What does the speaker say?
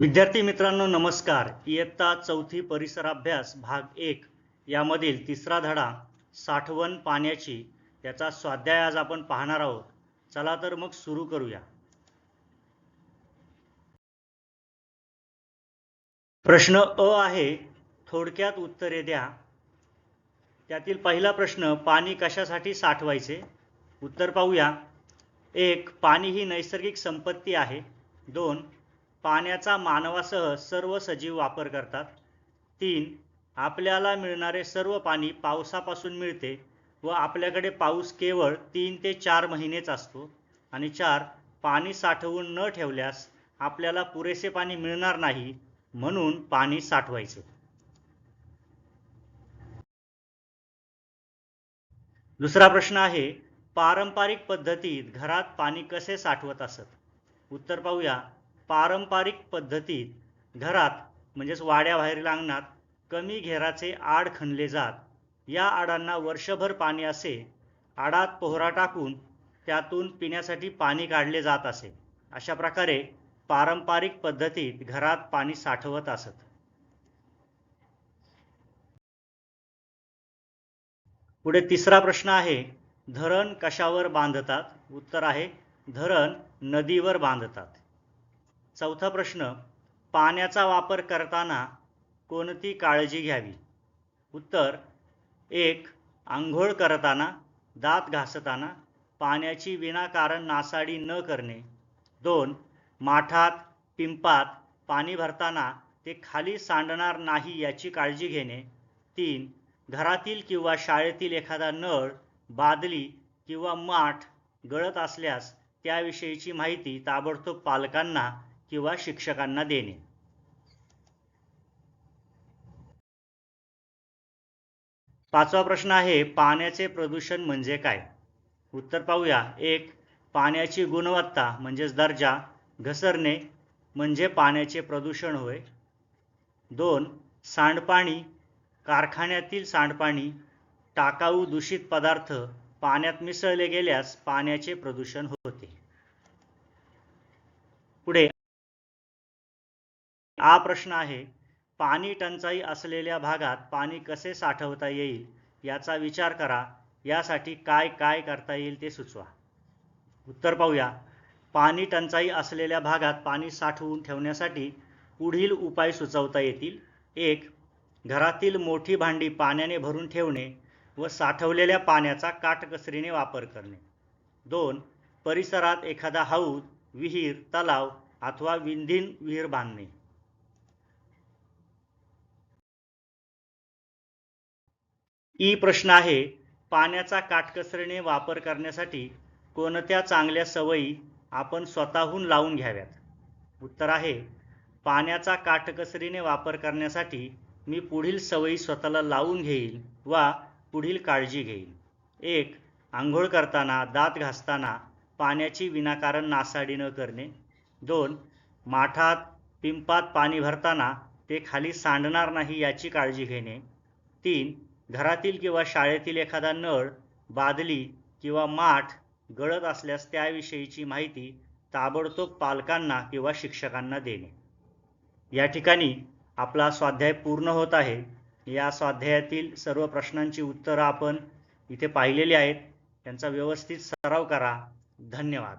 विद्यार्थी मित्रांनो नमस्कार. इयत्ता चौथी परिसर अभ्यास भाग एक यामधील तिसरा धडा साठवण पाण्याची याचा स्वाध्याय आज आपण पाहणार आहोत. चला तर मग सुरू करूया. प्रश्न अ आहे थोडक्यात उत्तरे द्या. त्यातील पहिला प्रश्न पाणी कशासाठी साठवायचे? उत्तर पाहूया. एक पाणी ही नैसर्गिक संपत्ती आहे. दोन पाण्याचा मानवासह सर्व सजीव वापर करतात. तीन आपल्याला मिळणारे सर्व पाणी पावसापासून मिळते व आपल्याकडे पाऊस केवळ तीन ते चार महिनेच असतो. आणि चार पाणी साठवून न ठेवल्यास आपल्याला पुरेसे पाणी मिळणार नाही म्हणून पाणी साठवायचे. दुसरा प्रश्न आहे पारंपरिक पद्धतीत घरात पाणी कसे साठवत असत? उत्तर पाहूया. पारंपरिक पद्धतीत घरात म्हणजेच वाड्याबाहेरील अंगणात कमी घेराचे आड खणले जात. या आडांना वर्षभर पाणी असे. आडात पोहरा टाकून त्यातून पिण्यासाठी पाणी काढले जात असे. अशा प्रकारे पारंपरिक पद्धतीत घरात पाणी साठवत असत. पुढे तिसरा प्रश्न आहे धरण कशावर बांधतात? उत्तर आहे धरण नदीवर बांधतात. चौथा प्रश्न पाण्याचा वापर करताना कोणती काळजी घ्यावी? उत्तर एक आंघोळ करताना दात घासताना पाण्याची विनाकारण नासाडी न करणे. दोन माठात पिंपात पाणी भरताना ते खाली सांडणार नाही याची काळजी घेणे. तीन घरातील किंवा शाळेतील एखादा नळ बादली किंवा माठ गळत असल्यास त्याविषयीची माहिती ताबडतोब पालकांना किंवा शिक्षकांना देणे. पाचवा प्रश्न आहे पाण्याचे प्रदूषण म्हणजे काय? उत्तर पाहूया. एक पाण्याची गुणवत्ता म्हणजेच दर्जा. घसरणे म्हणजे पाण्याचे प्रदूषण होय. दोन सांडपाणी. कारखान्यातील सांडपाणी टाकाऊ दूषित पदार्थ पाण्यात मिसळले गेल्यास पाण्याचे प्रदूषण होते. पुढे हा प्रश्न आहे पाणी टंचाई असलेल्या भागात पाणी कसे साठवता येईल याचा विचार करा यासाठी काय काय करता येईल ते सुचवा. उत्तर पाहूया. पाणी टंचाई असलेल्या भागात पाणी साठवून ठेवण्यासाठी पुढील उपाय सुचवता येतील. एक घरातील मोठी भांडी पाण्याने भरून ठेवणे व साठवलेल्या पाण्याचा काटकसरीने वापर करणे. दोन परिसरात एखादा हौद विहीर तलाव अथवा विंधीन विहीर बांधणे. ई प्रश्न आहे पाण्याचा काटकसरीने वापर करण्यासाठी कोणत्या चांगल्या सवयी आपण स्वतःहून लावून घ्याव्यात? उत्तर आहे पाण्याचा काटकसरीने वापर करण्यासाठी मी पुढील सवयी स्वतःला लावून घेईल वा पुढील काळजी घेईल. एक आंघोळ करताना दात घासताना पाण्याची विनाकारण नासाडी न करणे. दोन माठात पिंपात पाणी भरताना ते खाली सांडणार नाही याची काळजी घेणे. तीन घरातील किंवा शाळेतील एखादा नळ बादली किंवा माठ गळत असल्यास त्याविषयीची माहिती ताबडतोब पालकांना किंवा शिक्षकांना देणे. या ठिकाणी आपला स्वाध्याय पूर्ण होत आहे. या स्वाध्यायातील सर्व प्रश्नांची उत्तरं आपण इथे पाहिलेली आहेत. त्यांचा व्यवस्थित सराव करा. धन्यवाद.